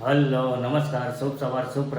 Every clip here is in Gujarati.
હલો, નમસ્કાર, શુભ સવાર, શુભ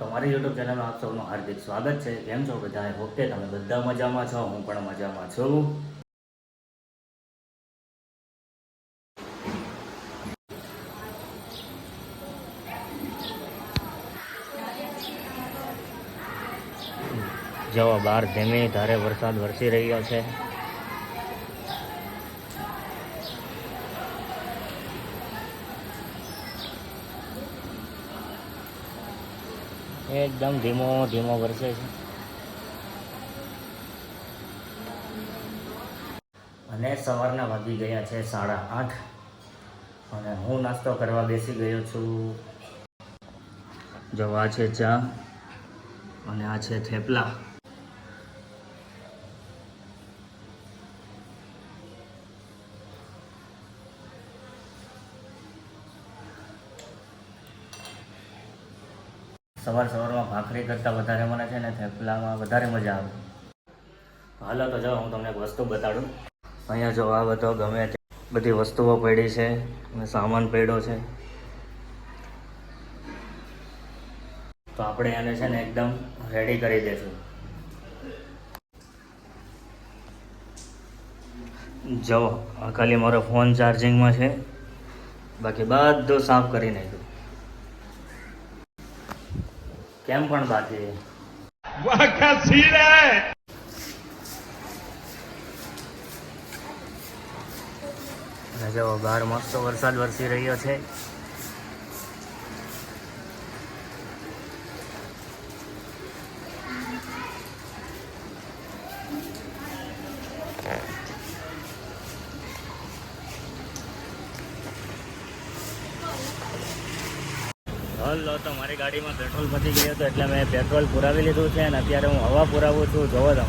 તમારી યુટ્યુબ ચેનલમાં આપ સૌનું હાર્દિક સ્વાગત છે. કેમ છો બધા? ઓકે તમે બધા મજામાં છો. હું પણ મજામાં છું. જવા બહાર ધીમે ધારે વરસાદ વરસી રહ્યો છે. એકદમ ધીમો ધીમો વરસે છે. અને સવારના વાગી ગયા છે સાડા આઠ. અને હું નાસ્તો કરવા બેસી ગયો છું. જો આ છે ચા. અને આ છે થેપલા. સવાર સવારમાં ભાખરી કરતાં વધારે મને છે ને થેપલામાં વધારે મજા આવે. હાલો તો જાઓ, હું તમને એક વસ્તુ બતાડું. અહીંયા જો આ બધો ગમે તે બધી વસ્તુઓ પડી છે અને સામાન પડ્યો છે. તો આપણે એને છે ને એકદમ રેડી કરી દઈશું જો ખાલી મારો ફોન ચાર્જિંગમાં છે. બાકી બધું સાફ કરી નાખ્યું. કેમ પણ બાજે? વાહ કા સીન બહાર મસ્ત વરસાદ વરસી રહ્યો છે. હલો તો મારી ગાડીમાં પેટ્રોલ પતી ગયું હતું એટલે મેં પેટ્રોલ પુરાવી લીધું છે અને અત્યારે હું હવા પુરાવું છું. જોવો તમે.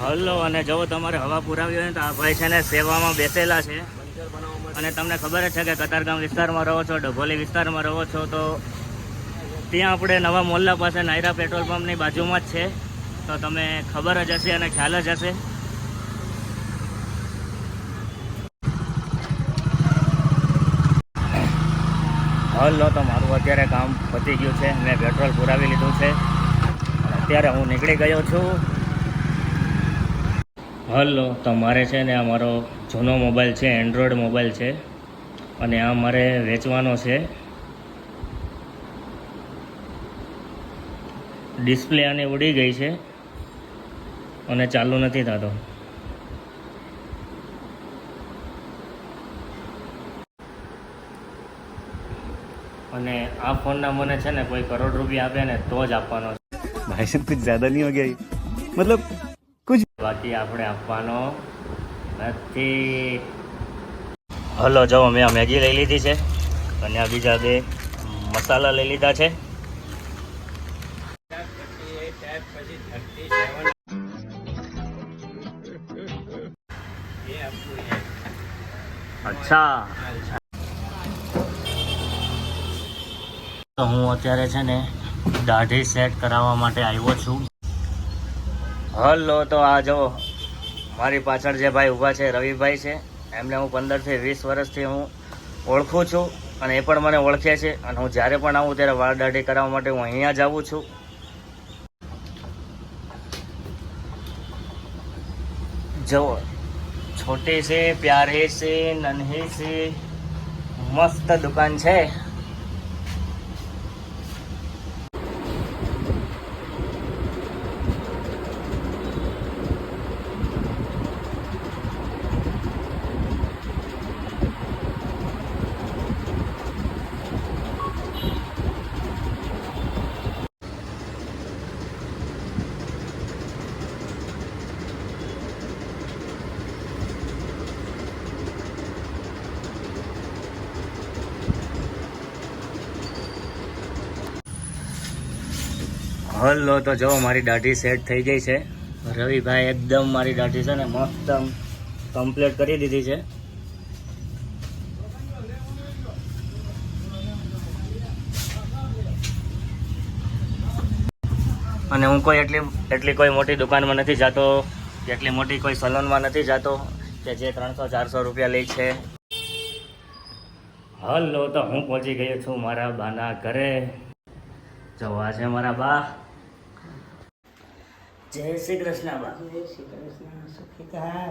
હલો, અને જો તમારે હવા પુરાવી હોય તો આ ભાઈ છે ને સેવામાં બેસેલા છે. અને તમને ખબર જ છે કે કતારગામ વિસ્તારમાં રહો છો, ડભોલી વિસ્તારમાં રહો છો, તો ત્યાં આપણે નવા મોલ્લા પાસે નાયરા પેટ્રોલ પંપની બાજુમાં જ છે. તો તમે ખબર જ હશે અને ખ્યાલ જ હશે. હલો તો મારું અત્યારે કામ પતી ગયું છે. મેં પેટ્રોલ પુરાવી લીધું છે. અત્યારે હું નીકળી ગયો છું. હલો તો મારે છે ને આ મારો જૂનો મોબાઈલ છે, એન્ડ્રોઈડ મોબાઈલ છે. અને આ મારે વેચવાનો છે. ડિસ્પ્લે આની ઉડી ગઈ છે. અને ચાલુ નથી થતો. અને આ ફોનના મને છે ને કોઈ કરોડ રૂપિયા આપે ને તો જ આપવાનો છે. ભાઈ સાહેબ કુછ જ્યાદા નહીં હો મતલબ કુછ બાકી આપણે આપવાનો નથી. હલો જો મેં મેગી લઈ લીધી છે અને આ બીજા બે મસાલા લઈ લીધા છે. અચ્છા. તો હું અત્યારે છે ને દાઢી સેટ કરાવવા માટે આવ્યો છું. હલો, તો આ જો, મારી પાછળ જે ભાઈ ઊભા છે, રવિભાઈ છે, એમને હું પંદરથી વીસ વર્ષથી હું ઓળખું છું અને એ પણ મને ઓળખે છે અને હું જ્યારે પણ આવું ત્યારે વાળ દાઢી કરાવવા માટે હું અહીંયા જ આવું છું. જો છોટી સે પ્યારે સે નન્હે સી મસ્ત દુકાન છે હલો તો જો, મારી દાઢી સેટ થઈ ગઈ છે. રવિભાઈ એકદમ મારી દાઢી છે ને મસ્ત કમ્પ્લીટ કરી દીધી છે. અને હું કોઈ એટલી એટલી કોઈ મોટી દુકાનમાં નથી જતો, એટલી મોટી કોઈ સલૂનમાં નથી જતો કે જે ત્રણસો, ચારસો રૂપિયા લે છે. હલો, તો હું પહોંચી ગયો છું મારા બાના ઘરે. જવા છે મારા બા. જય શ્રી કૃષ્ણ બા જય શ્રી કૃષ્ણ. સુખી થા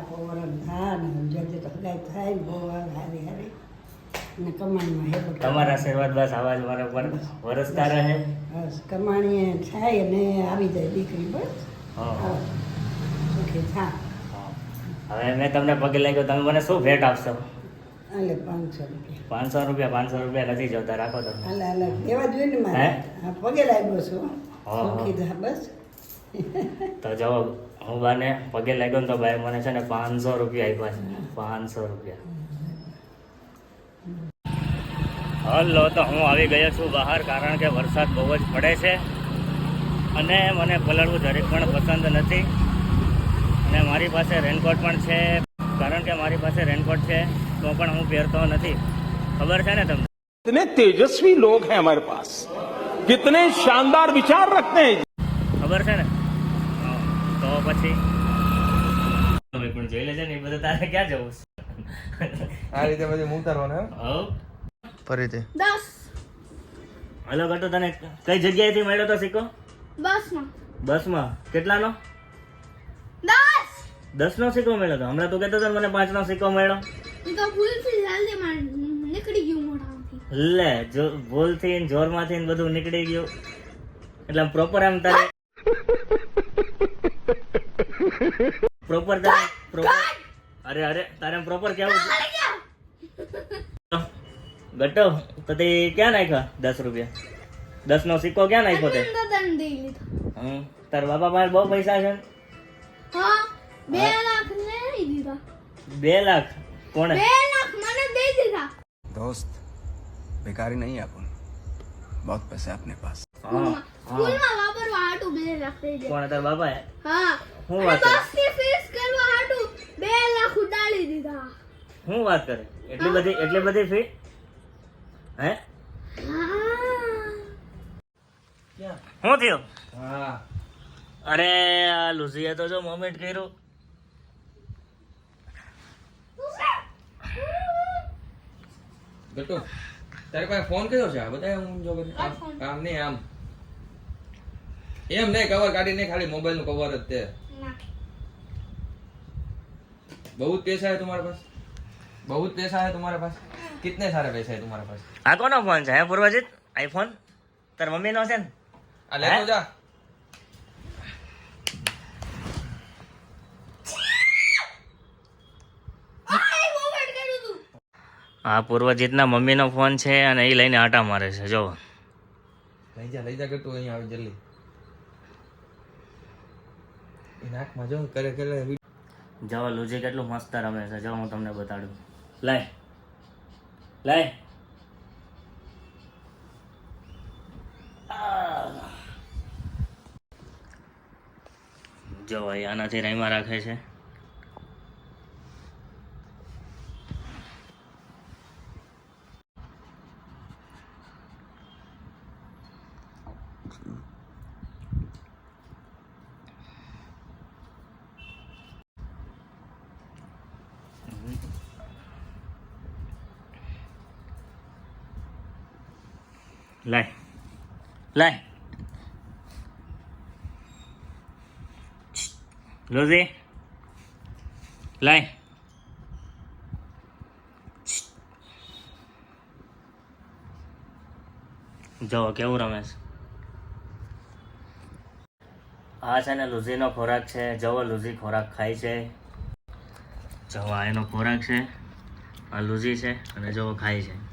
થા ને જલ્દી તો હગાઈ થાય ને બહુ હારી હારી. ને કમાણીમાં હે તમારા આશીર્વાદ બસ આવા જ મારા ઉપર વરસતા રહે. બસ કમાણીએ થાય ને આવી જાય દીકરી બસ. હા. સુખી થા હવે મેં તમને પગે લાગ્યો તમે મને શું ભેટ આપશો? હાલે પાંચસો રૂપિયા. પાંચસો રૂપિયા પાંચસો રૂપિયા નથી જોતા રાખો તમે. અલે હાલે એવા જોઈએ ને મારે. હે? હા પગે લાગ્યો છું. સુખી થા બસ. તો જો હું બાને પગે લાગ્યો ને તો ભાઈ મને છે ને પાંચસો રૂપિયા આપ્યા છે પાંચસો રૂપિયા હલો તો હું આવી ગયો છું બહાર કારણ કે વરસાદ બહુ જ પડે છે અને મને પલળવું જરીક પણ પસંદ નથી અને મારી પાસે રેનકોટ પણ છે કારણ કે મારી પાસે રેનકોટ છે તો પણ હું પહેરતો નથી ખબર છે ને તમને कितने तेजस्वी लोग हैं हमारे पास कितने शानदार विचार रखते हैं ખબર છે ને હા, તો પછી? હવે પણ જોઈ લેજે ને એ બધું તારે ક્યાં જવું છે? આ રીતે બધું ઉતારવાનું એમ? હવ ફરીથી. દસ. હલો ગટુ તને કઈ જગ્યાએથી મળ્યો તો સિક્કો બસમાં. બસમાં? કેટલાનો? દસ. નો સિક્કો મળ્યો તો? હમણાં તું કહેતો હતો મને મને પાંચનો સિક્કો મળ્યો. તો ભૂલથી જલ્દી માં નીકળી ગયું મોઢામાંથી લે જો ભૂલથી ને જોરમાંથી ને બધું નીકળી ગયું. એટલે પ્રોપર આમ તારે પ્રોપર તારે પ્રોપર અરે અરે તારે પ્રોપર કેવું છે ગટો તો તે ક્યાં નાખ્યા દસ રૂપિયા દસ નો સિક્કો ક્યાં નાખ્યો તે હમ તાર બાપા પાસે બહુ પૈસા છે બે લાખ લઈ બે લાખ કોણે બે લાખ મને દે દીધા દોસ્ત બેકારી નહીં આપણ બહુ પૈસા આપને પાસ સ્કૂલમાં વાપરવા આટું બે લાખ દે કોણે તાર બાપા હા હું વાત કરે? બસ કરવા હાટુ બે લાખ ઉડાડી દીધા. હું વાત કરે? એટલી બધી એટલી બધી ફી હે? હું. શું થયું? હા. અરે આ લુઝીએ તો જો મોમેન્ટ કર્યું. ગટ્ટુ તારી પાસે ફોન કયો છે? આ બધા હું જો આમ નહીં આમ. એમ નહીં કવર કાઢી નહીં ખાલી મોબાઈલનું કવર જ તે. बहुत पैसा है तुम्हारे पास बहुत पैसा है तुम्हारे पास कितने सारे पैसे है तुम्हारे पास આ કોનો ફોન છે હે પૂર્વજીત આઈફોન તાર મમ્મીનો છે ને आ ले तो जा આ એ મોબાઈલ કર્યું તું આ પૂર્વજીતના મમ્મીનો ફોન છે અને એ લઈને આટા મારે છે જો લઈ જા લઈ જા ગટ્ટુ અહીંયા આવી જલ્દી એ નાકમાં જો કરે કરે જવા લોજે કેટલું મસ્ત રમે છે. જો હું તમને બતાડું. લાય. લાય. જો આનાથી રમ્યા રાખે છે. લાય લાય લુઝી લાય જો કેવું રમે છે આ છે ને લુઝીનો ખોરાક છે જવો લુઝી ખોરાક ખાય છે જવા એનો ખોરાક છે આ લુઝી છે અને જવો ખાય છે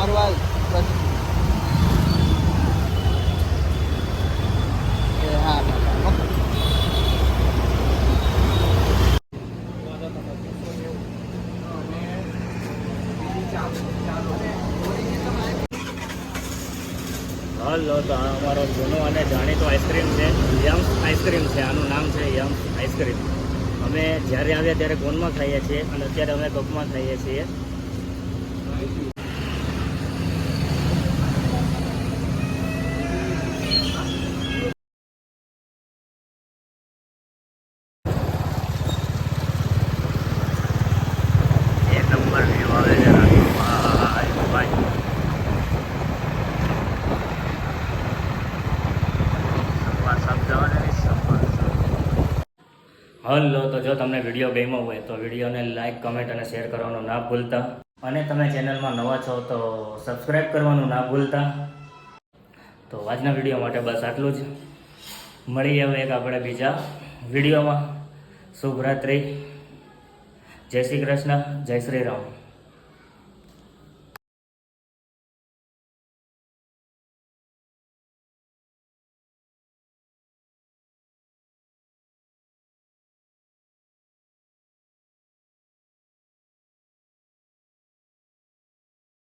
હલો તો અમારો જૂનો અને જાણીતો આઈસ્ક્રીમ છે, યમ્સ આઈસ્ક્રીમ છે, આનું નામ છે યમ્સ આઈસ્ક્રીમ. અમે જ્યારે આવ્યા ત્યારે ગોનમાં ખાઈએ છીએ અને અત્યારે અમે કપમાં ખાઈએ છીએ. હલો, તો જો તમને વીડિયો ગમ્યો હોય, તો વિડીયોને લાઈક કમેન્ટ અને શેર કરવાનું ના ભૂલતા. અને તમે ચેનલમાં નવા છો, તો સબસ્ક્રાઈબ કરવાનું ના ભૂલતા. તો આજના વીડિયો માટે બસ આટલું જ. મળીએ હવે એક આપણે બીજા વિડીયોમાં. શુભરાત્રિ. જય શ્રી કૃષ્ણ, જય શ્રી રામ.